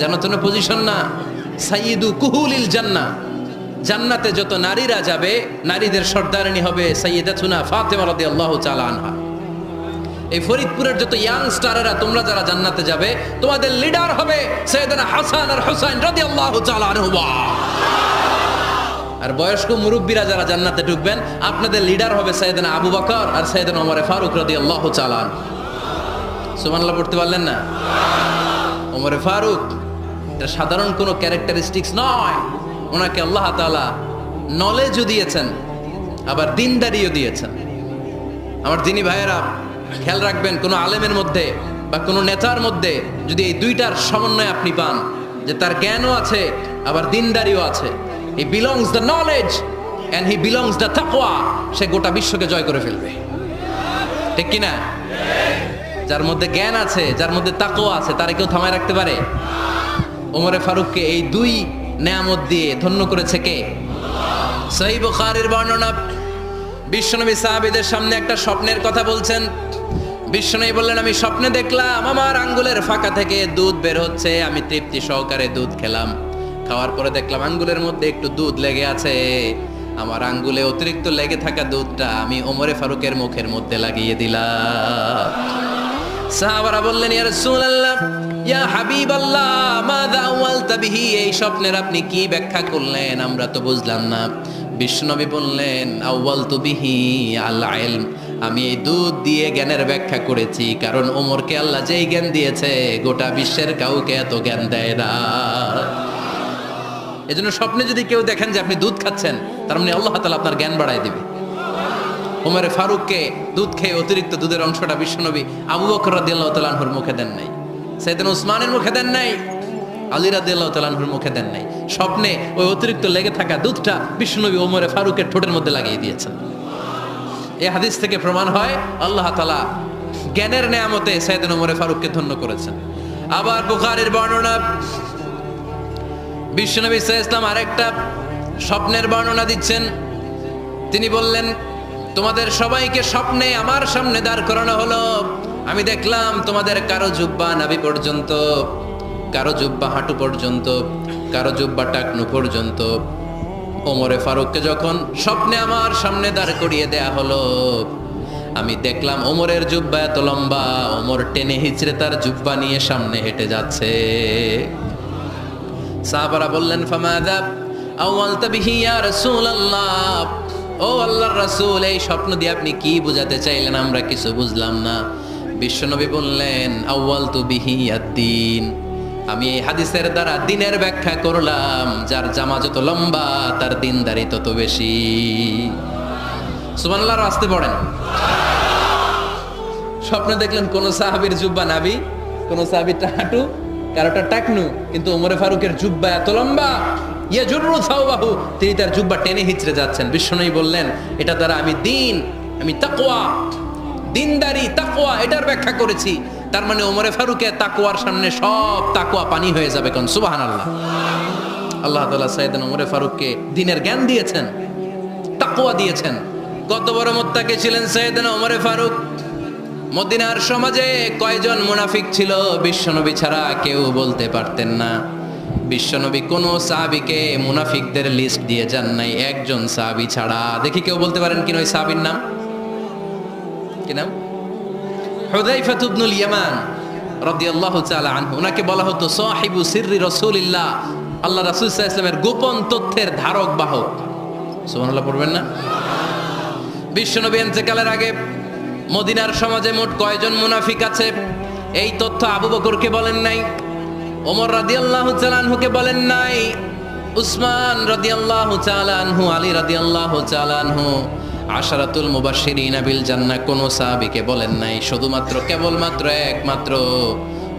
যেন পজিশন না। সাইয়িদু কুহুলিল জান্না জান্নাতে যত নারীরা যাবে, নারীদের সর্দারিনী হবে সাইয়্যিদাতুনা ফাতেমা রাদিয়াল্লাহু তাআলা আনহা। এই ফরিদপুরের যত ইয়াং স্টারেরা তোমরা যারা জান্নাতে যাবে, তোমাদের লিডার হবে সৈয়দনা হাসান আর হুসাইন তাআলা আনহুমা। আর বয়স্ক মুরব্বীরা যারা জান্নাতে ঢুকবেন, আপনাদের লিডার হবে সৈয়দনা আবু বকর আর সৈয়দনা ওমর ফারুক রাদিয়াল্লাহু তাআলা আনহু। সুবহানাল্লাহ, পড়তে পারলেন না? ওমরে ফারুক এটা সাধারণ কোনো ক্যারেক্টারিস্টিক্স নয়। ওনাকে আল্লাহ তাআলা নলেজও দিয়েছেন, আবার দিনদারিও দিয়েছেন। আমার দিনী ভাইয়েরা, খেয়াল রাখবেন, কোনো আলেমের মধ্যে বা কোনো নেতার মধ্যে যদি এই দুইটার সমন্বয় আপনি পান, যে তার জ্ঞানও আছে, আবার দিনদারিও আছে। He belongs the knowledge and he belongs the তাকওয়া সে গোটা বিশ্বকে জয় করে ফেলবে। ঠিক কি না যার মধ্যে জ্ঞান আছে, যার মধ্যে তাকোয়া আছে, তারে কেউ থামায় রাখতে পারে? ওমরে ফারুককে এই দুই নেয়ামত দিয়ে ধন্য করেছে কে? সহি বুখারীর বর্ণনা, বিশ্বনবী সাহাবীদের সামনে একটা স্বপ্নের কথা বলছেন। বিশ্বনবী বললেন, আমি স্বপ্নে দেখলাম, আমার আঙ্গুলের ফাঁকা থেকে দুধ বের হচ্ছে, আমি তৃপ্তি সহকারে দুধ খেলাম। খাওয়ার পরে দেখলাম, আঙ্গুলের মধ্যে একটু দুধ লেগে আছে। আমার আঙ্গুলে অতিরিক্ত লেগে থাকা দুধটা আমি ওমরে ফারুকের মুখের মধ্যে লাগিয়ে দিলাম। সাহাবারা বললেন, ইয়া রাসূলুল্লাহ ইয়া হাবিবাল্লাহ, মাযা বিহি, এই স্বপ্নের আপনি কি ব্যাখ্যা করলেন? আমরা তো বুঝলাম না। বিষ্ণুনবী বললেন আউয়ালতু বিহি আমি এই দুধ দিয়ে জ্ঞানের ব্যাখ্যা করেছি, কারণ ওমরকে আল্লাহ যেই জ্ঞান দিয়েছে, গোটা বিশ্বের কাউকে এত জ্ঞান দেয় না। এজন্য স্বপ্নে যদি কেউ দেখেন যে আপনি দুধ খাচ্ছেন, তার মানে আল্লাহ তালা আপনার জ্ঞান বাড়ায় দিবে। ওমরে ফারুককে দুধ খেয়ে অতিরিক্ত দুধের অংশটা বিশ্বনবী আবু বকর রাদিয়াল্লাহু তাআলা আনহুর মুখে দেন নাই। সাইয়েদনা উসমানের মুখে দেন নাই, আলী রাদিয়াল্লাহু তাআলা মুখে দেন নাই। স্বপ্নে ওই অতিরিক্ত লেগে থাকা দুধটা বিশ্বনবী ওমরে ফারুকের ঠোঁটের মধ্যে লাগিয়ে দিয়েছেন। এ হাদিস থেকে প্রমাণ হয়, আল্লাহ তালা জ্ঞানের নেয়ামতে সাইয়েদনা ওমরে ফারুককে ধন্য করেছেন। আবার বুখারীর বর্ণনা, বিশ্বনবী ইসলাম আরেকটা স্বপ্নের বর্ণনা দিচ্ছেন। তিনি বললেন, তোমাদের সবাইকে স্বপ্নে আমার সামনে দাঁড় করানো হলো। আমি দেখলাম তোমাদের কারও জুব্বা নাভি পর্যন্ত, কারও জুব্বা হাঁটু পর্যন্ত, কারও জুব্বা টাকনু পর্যন্ত। ওমরে ফারুককে যখন স্বপ্নে আমার সামনে দাঁড় করিয়ে দেয়া হলো, আমি দেখলাম ওমরের জুব্বা এত লম্বা, ওমর টেনে হিচড়ে তার জুব্বা নিয়ে সামনে হেঁটে যাচ্ছে। সাহাবারা বললেন ফামাদা আওয়ালতা বিহি ইয়া রাসূলুল্লাহ? ও আল্লাহর রাসূল, এই স্বপ্ন দিয়ে আপনি কি বোঝাতে চাইলেন? আমরা কিছু বুঝলাম না। বিশ্বনবী বললেন আউয়ালতু বিহি আদ-দ্বীন আমি এই হাদিসের দ্বারা দিনের ব্যাখ্যা করলাম, যার জামা যত লম্বা, তার দিনদারি তত বেশি। সুবহানাল্লাহ আসতে পড়েন। স্বপ্নে দেখলেন কোন সাহাবীর জুব্বা নাবি কোন সাহাবীরটা হাঁটু কারোটা টাকনু, কিন্তু ওমরে ফারুকের জুব্বা এত লম্বা। ইয়ে জরুর বাহু তিনি তার জুব্বা টেনে হিচড়ে যাচ্ছেন। বিষ্ণনই বললেন, এটা দ্বারা আমি দিন, আমি তাকওয়া। দিনদারি, তাকওয়া, এটার ব্যাখ্যা করেছি। তার মানে ওমরে ফারুকে তাকওয়ার সামনে সব তাকওয়া পানি হয়ে যাবে কোন? সুবহানাল্লাহ। আল্লাহ তাআলা সাইয়েদনা ওমরে ফারুককে দিনের জ্ঞান দিয়েছেন, তাকওয়া দিয়েছেন। কত বড় মোত্তাকে ছিলেন সাইয়েদনা ওমরে ফারুক। মদিনার সমাজে কয়জন মুনাফিক ছিল, বিশ্বনবী ছাড়া কেউ বলতে পারতেন না। বিশ্বনবী কোন সাহাবিকে মুনাফিকদের লিস্ট দিয়ে যান নাই, একজন সাহাবি ছাড়া। দেখি কেউ বলতে পারেন কিনা ওই সাহাবির নাম? কি নাম? হুদাইফাত ইয়ামান রাদিয়াল্লাহু তাআলা আনহু। ওনাকে বলা হতো সাহিবু সিররি রাসূলিল্লাহ। আল্লাহ রাসূল সাল্লাল্লাহু গোপন তথ্যের ধারক, বাহক। সুবহানাল্লাহ, পড়বেন না? বিশ্বনবী ইন্তেকালের আগে মদিনার সমাজে মোট কয়জন মুনাফিক আছে? এই তথ্য আবু বকরকে বলেন নাই, ওমর রাদিয়াল্লাহু তাআলা আনহুকে বলেন নাই, উসমান রাদিয়াল্লাহু তাআলা আনহু, আলী রাদিয়াল্লাহু তাআলা আনহু। আশারাতুল মুবাশশিরিন বিল জান্না কোন সাহাবীকে বলেন নাই। শুধুমাত্র কেবলমাত্র একমাত্র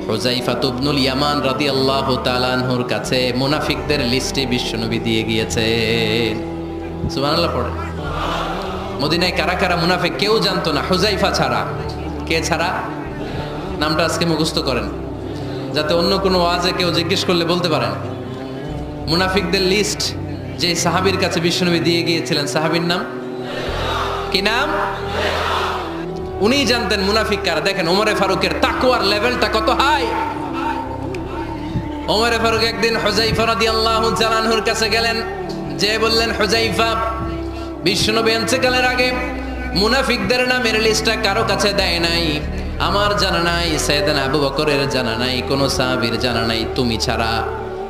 হুজাইফা ইবনুল ইয়ামান রাদিয়াল্লাহু তাআলা আনহুর কাছে মুনাফিকদের লিস্টে বিশ্বনবী দিয়ে গিয়েছেন। সুবহানাল্লাহ পড়ে মদিনায় কারা কারা মুনাফিক কেউ জানতো না। হুজাইফা ছাড়া। কে ছাড়া? নামটা আজকে মুখস্থ করেন। যাতে অন্য কোনো ওয়াজে কেউ জিজ্ঞেস করলে বলতে পারেন। মুনাফিকদের লিস্ট যে সাহাবীর কাছে বিশ্বনবী দিয়ে গিয়েছিলেন, সাহাবীর নাম? কি নাম? উনিই জানতেন মুনাফিক কারা। দেখেন, ওমরে ফারুকের তাকুয়ার লেভেলটা কত হাই। ওমরে ফারুক একদিন হোজাইফা রাদিয়াল্লাহু জালানহুর কাছে গেলেন। যে বললেন হোজাইফা বিশ্বনবী ইন্তেকালের আগে মুনাফিকদের নামের লিস্টটা কারও কাছে দেয় নাই। আমার জানা নাই, সৈয়দানা আবু বকরের জানা নাই, কোনো সাহাবীর জানা নাই, তুমি ছাড়া।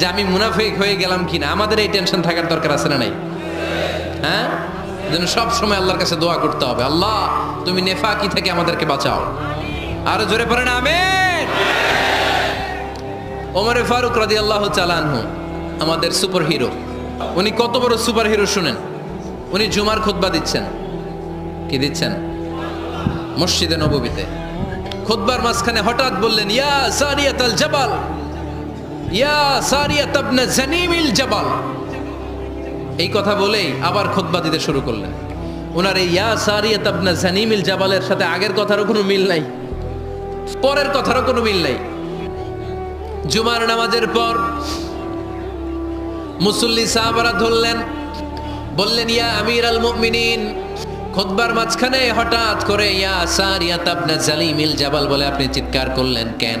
যে আমি মুনাফিক হয়ে গেলাম কিনা? আমাদের এই টেনশন থাকার দরকার আছে না নাই? হ্যাঁ? যেন সব সময় আল্লাহর কাছে দোয়া করতে হবে। আল্লাহ, তুমি নেফাকি থেকে আমাদেরকে বাঁচাও। আরও জোরে পড়ে না, আমেন? ওমরে ফারুক রাদি আল্লাহ চালানহু আমাদের সুপার হিরো উনি কত বড় সুপার হিরো শুনেন? উনি জুমার খুতবা দিচ্ছেন। কি দিচ্ছেন? মসজিদে নববীতে। খুতবার মাঝখানে হঠাৎ বললেন, ইয়া সারিয়াত আল জাবাল। ইয়া সারিয়াত আবনা জানিমিল জাবাল। এই কথা বলেই আবার খুতবা দিতে শুরু করলেন। ওনার এই ইয়া সারিয়াত আবনা জানিমিল জাবালের সাথে আগের কথারও কোনো মিল নাই, পরের কথারও কোনো মিল নাই। জুমার নামাজের পর মুসল্লি সাহাবারা ধরলেন, বললেন, ইয়া আমির আল মুমিনিন খুতবার মাঝখানে হঠাৎ করে ইয়া সারিয়াত আবনা জালিমিল জাবাল বলে আপনি চিৎকার করলেন কেন?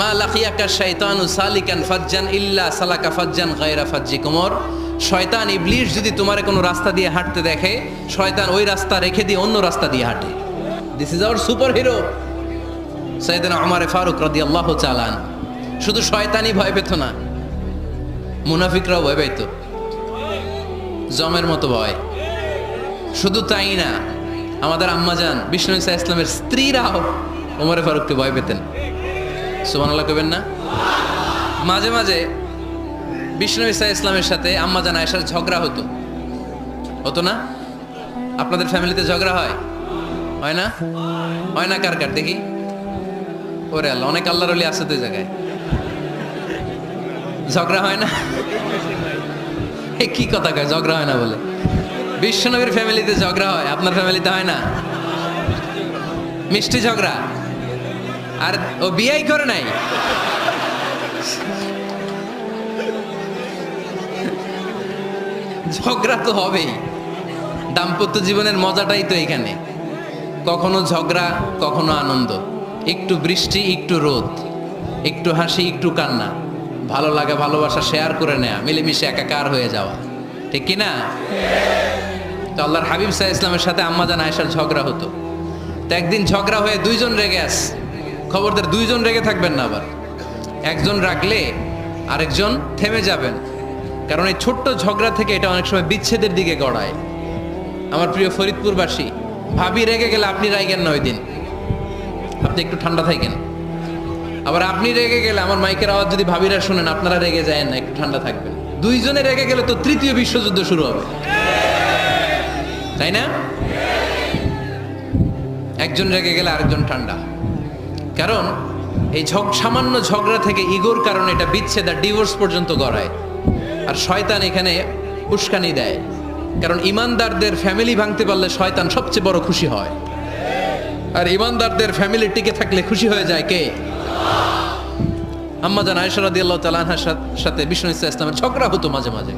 মা লাকিয়াকা শাইতানু সালিকান ফাজ্জান ইল্লা সালাকা ফাজ্জান গায়রা ফাজ্জি কুমর। শয়তান ইবলিশ যদি তোমার কোনো রাস্তা দিয়ে হাঁটতে দেখে, শয়তান ওই রাস্তা রেখে দিয়ে অন্য রাস্তা দিয়ে হাঁটে। This is our super hero সৈয়দনা আমারে ফারুক রাদিয়াল্লাহু চালান শুধু শয়তানই ভয় পেত না, মুনাফিকরাও ভয় পাইত। জমের মতো ভয়। শুধু তাই না, আমাদের আম্মাজান, বিষ্ণু ইসা ইসলামের স্ত্রীরাও ওমরে ফারুককে ভয় পেতেন। সুমান আল্লাহ কবেন না? মাঝে মাঝে বিষ্ণু ইসা ইসলামের সাথে আম্মাজান আয়েশার ঝগড়া হতো। হতো না? আপনাদের ফ্যামিলিতে ঝগড়া হয়? হয় না? হয় না কার কার? দেখি। ওরে আল্লাহ, অনেক আল্লাহর অলি আছে তো জায়গায়। ঝগড়া হয় না? এ কি কথা কয়, ঝগড়া হয় না বলে। বিশ্বনবীর ফ্যামিলিতে ঝগড়া হয়, আপনার ফ্যামিলিতে হয় না? মিষ্টি ঝগড়া? আর ও বিয়াই করে নাই। ঝগড়া তো হবেই। দাম্পত্য জীবনের মজাটাই তো এখানে। কখনো ঝগড়া, কখনো আনন্দ। একটু বৃষ্টি, একটু রোদ। একটু হাসি, একটু কান্না। ভালো লাগা, ভালোবাসা শেয়ার করে নেয়া। মিলেমিশে একাকার হয়ে যাওয়া। ঠিক কি না? তো আল্লাহর হাবিব সাহা ইসলামের সাথে আম্মাজান আয়েশার ঝগড়া হতো। তো একদিন ঝগড়া হয়ে দুইজন রেগে আস খবরদার দুইজন রেগে থাকবেন না আবার। একজন রাখলে আরেকজন থেমে যাবেন। কারণ এই ছোট্ট ঝগড়া থেকে এটা অনেক সময় বিচ্ছেদের দিকে গড়ায়। আমার প্রিয় ফরিদপুরবাসী, ভাবি রেগে গেলে আপনি রাইগেন না ওই দিন? আপনি একটু ঠান্ডা থাকেন। আবার আপনি রেগে গেলে আমার মাইকের আওয়াজ যদি ভাবিরা শুনেন, আপনারা রেগে যায় না, একটু ঠান্ডা থাকবেন। দুইজনে রেগে গেলে তো তৃতীয় বিশ্বযুদ্ধ শুরু হবে। তাই না? একজন রেগে গেলে আরেকজন ঠান্ডা। কারণ এই ঝগ সামান্য ঝগড়া থেকে ইগোর কারণে এটা বিচ্ছেদ আর ডিভোর্স পর্যন্ত গড়ায়। আর শয়তান এখানে উস্কানি দেয়। কারণ ইমানদারদের ফ্যামিলি ভাঙতে পারলে শয়তান সবচেয়ে বড় খুশি হয়। আর ইমানদারদের ফ্যামিলি টিকে থাকলে খুশি হয়ে যায় কে? আম্মাজান আয়েশা রাদিয়াল্লাহু তাআলা আনহার সাথে বিষ্ণু ইসা ইসলামের ঝগড়া হতো মাঝে মাঝে।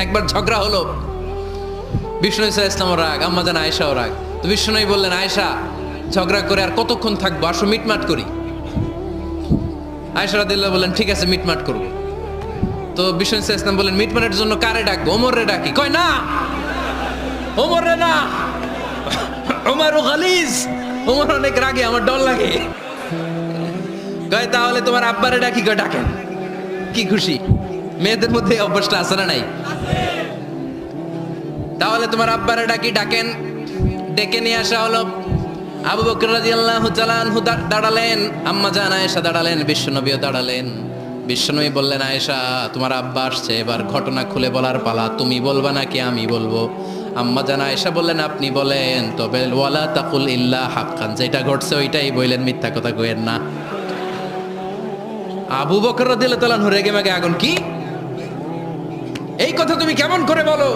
একবার ঝগড়া হলো, বিষ্ণু ইসা ইসলামও রাগ আম্মাজান আয়েশাও রাগ। তো বিষ্ণুই বললেন, আয়েশা ঝগড়া করে আর কতক্ষণ থাকব? আসো, মিটমাট করি। আয়েশা রাদিয়াল্লাহু বলেন, ঠিক আছে, মিটমাট করব। তো বিষ্ণু ইসা ইসলাম বললেন মিটমাটের জন্য কারে ডাকবো? ওমর রে ডাকি। কয়, না। ওমর রে না। ওমর গালিজ। ওমর অনেক রাগে, আমার ডর লাগে। কয়, তাহলে তোমার আব্বারে ডাকি। কয়, ডাকেন। কি খুশি। মেয়েদের মধ্যে অভ্যাসটা আছে না নাই? তাহলে তোমার আব্বারে ডাকি, ডাকেন। ডেকে নিয়ে আসা হলো। আবু বকর রাদিয়াল্লাহু তাআলা আনহু দাঁড়ালেন, আম্মা জান আয়েশা দাঁড়ালেন, বিশ্বনবীও দাঁড়ালেন। বিশ্বনবী বললেন, আয়েশা, তোমার আব্বা আসছে, এবার ঘটনা খুলে বলার পালা, তুমি বলবা নাকি আমি বলব? আম্মা জান আয়েশা বললেন, আপনি বলেন, তবে ওয়ালা তাকুল ইল্লা হাক্কান, যেটা ঘটছে ওইটাই বললেন মিথ্যা কথা কইেন না। আবু বকর রাদিয়াল্লাহু তাআলা আনহু রেগে মেগে আগুন কি? এই কথা তুমি কেমন করে বলো?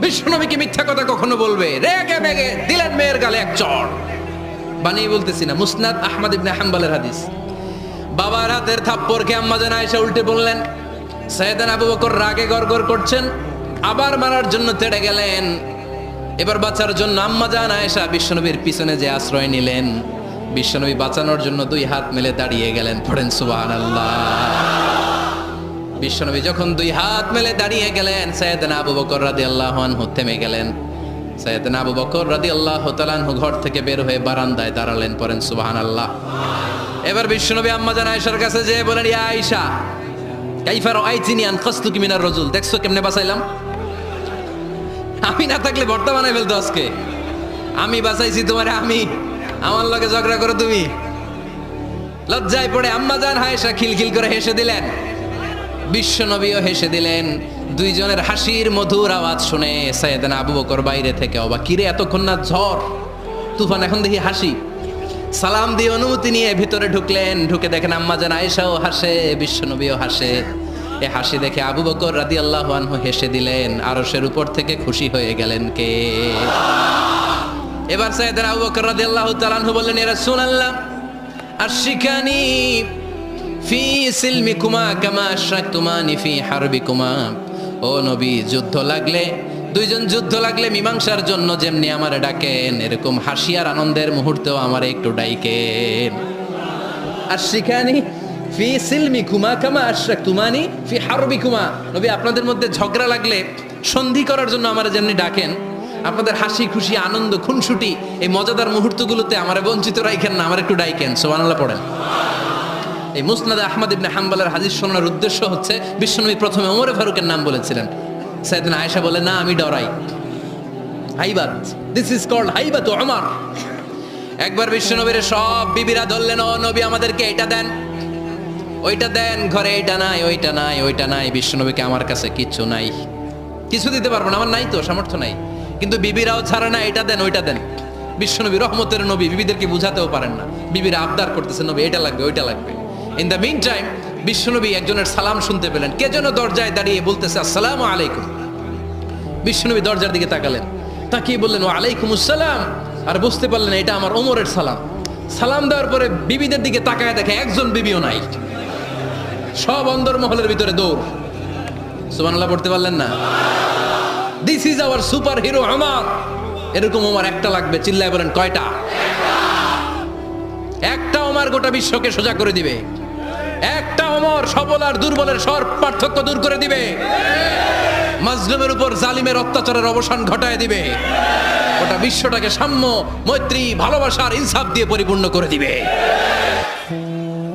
বিশ্বনবী কি মিথ্যা কথা কখনো বলবে? রেগে মেগে দিলেন মেয়ের গালে এক চড়। বানিয়ে বলতেছি না, মুসনাদ আহমদ ইবনে হাম্বলের হাদিস। বাবার হাতের থাপ্পড়কে আম্মা জান আয়েশা উল্টে বললেন সৈয়দান আবু বকর রাগে গড়গড় করছেন, আবার মারার জন্য তেড়ে গেলেন। এবার বাঁচার জন্য আম্মা জান আয়েশা বিশ্বনবীর পিছনে যে আশ্রয় নিলেন, বিশ্বনবী বাঁচানোর জন্য দুই হাত মেলে দাঁড়িয়ে গেলেন, পড়েন সুবহানাল্লাহ। বিশ্বনবী যখন দুই হাত মেলে দাঁড়িয়ে গেলেন সৈয়দনা আবু বকর রাদিয়াল্লাহু আনহু থেমে গেলেন। সৈয়দনা আবু বকর ঘর থেকে বের হয়ে বারান্দায় দাঁড়ালেন এবার বিশ্বনবী আম্মা জান আয়েশার কাছে যেয়ে বলেন, ইয়া আয়েশা, কাইফা রাআইতিনি আন মিনার রাজুল? দেখছ কেমনে বাঁচাইলাম? আমি না থাকলে ভর্তা বানাই ফেলতো আজকে। আমি বাঁচাইছি তোমারে, আমি। আমার লগে ঝগড়া করো তুমি। লজ্জায় পড়ে আম্মা জান হায়েশা খিলখিল করে হেসে দিলেন। বিশ্বনবীও হেসে দিলেন। দুইজনের হাসির মধুর আওয়াজ শুনে সাইয়েদানা আবু বকর বাইরে থেকে অবা কিরে, এতক্ষণ না ঝড়? তুফান এখন দেখি হাসি। সালাম দিয়ে অনুমতি নিয়ে ভিতরে ঢুকলেন। ঢুকে দেখেন আম্মা যেন আয়েশাও হাসে, বিশ্বনবীও হাসে। এ হাসি দেখে আবু বকর রাদি আল্লাহ আনহু হেসে দিলেন, আরশের উপর থেকে খুশি হয়ে গেলেন কে? এবার সাইয়েদানা আবু বকর রাদি আল্লাহ তালানহু বললেন এরা শুনাল্লাহ আর শিখানি ফি সিলমি সিলমিকুমা কামা আশরাকতুমানি ফি হারবিকুমা। ও নবী, যুদ্ধ লাগলে, দুইজন যুদ্ধ লাগলে মীমাংসার জন্য যেমনি আমারে ডাকেন, এরকম হাসি আর আনন্দের মুহূর্তেও আমারে একটু ডাইকেন। আর শিখানি ফি সিলমিকুমা কামা আশরাকতুমানি ফি হারবিকুমা। নবী, আপনাদের মধ্যে ঝগড়া লাগলে সন্ধি করার জন্য আমারে যেমনি ডাকেন, আপনাদের হাসি, খুশি, আনন্দ, খুনসুটি, এই মজাদার মুহূর্তগুলোতে আমারে বঞ্চিত রাখেন না, আমার একটু ডাইকেন। সোমানাল্লাহ পড়েন। এই মুসনাদ আহমদ ইবনে হাম্বালের হাদিস শোনার উদ্দেশ্য হচ্ছে, বিশ্বনবী প্রথমে ওমরে ফারুকের নাম বলেছিলেন। সাইদিন আয়েশা বলে না, আমি ডরাই। হাইবাত দিস ইজ কল্ড হাইবাত ওমর একবার বিশ্বনবীর সব বিবিরা ধরলেন, ও নবী, আমাদেরকে এটা দেন। ওইটা দেন, ঘরে এইটা নাই, ওইটা নাই ওইটা নাই, বিশ্বনবীকে আমার কাছে কিচ্ছু নাই। কিছু দিতে পারব না, আমার নাই তো, সামর্থ্য নাই। কিন্তু বিবিরাও ছাড়ে না, এটা দেন, ওইটা দেন। বিশ্বনবী রহমতের নবী, বিবিদেরকে বুঝাতেও পারেন না। বিবিরা আবদার করতেছে, নবী, এটা লাগবে, ওইটা লাগবে। ইন দ্য মিন টাইম বিশ্বনবী একজনের সালাম শুনতে পেলেন। কে যেন দরজায় দাঁড়িয়ে বলতেছে, আসসালাম আলাইকুম। বিশ্বনবী দরজার দিকে তাকালেন। তাকিয়ে বললেন ও আলাইকুম আসসালাম। আর বুঝতে পারলেন, এটা আমার ওমরের সালাম। সালাম দেওয়ার পরে বিবিদের দিকে তাকায় দেখে একজন বিবিও নাই। সব অন্দরমহলের ভিতরে দৌড়। সুবহানাল্লাহ, পড়তে পারলেন না? This is our super hero আমার এরকম আমার একটা লাগবে, চিল্লায় বলেন, কয়টা? আমার গোটা বিশ্বকে সোজা করে দিবে। একটা অমর সবল আর দুর্বলের সর পার্থক্য দূর করে দিবে। মাজলুমের উপর জালিমের অত্যাচারের অবসান ঘটায় দিবে। গোটা বিশ্বটাকে সাম্য, মৈত্রী, ভালোবাসার ইনসাফ দিয়ে পরিপূর্ণ করে দিবে।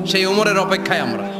সেই উমরের অপেক্ষায় আমরা।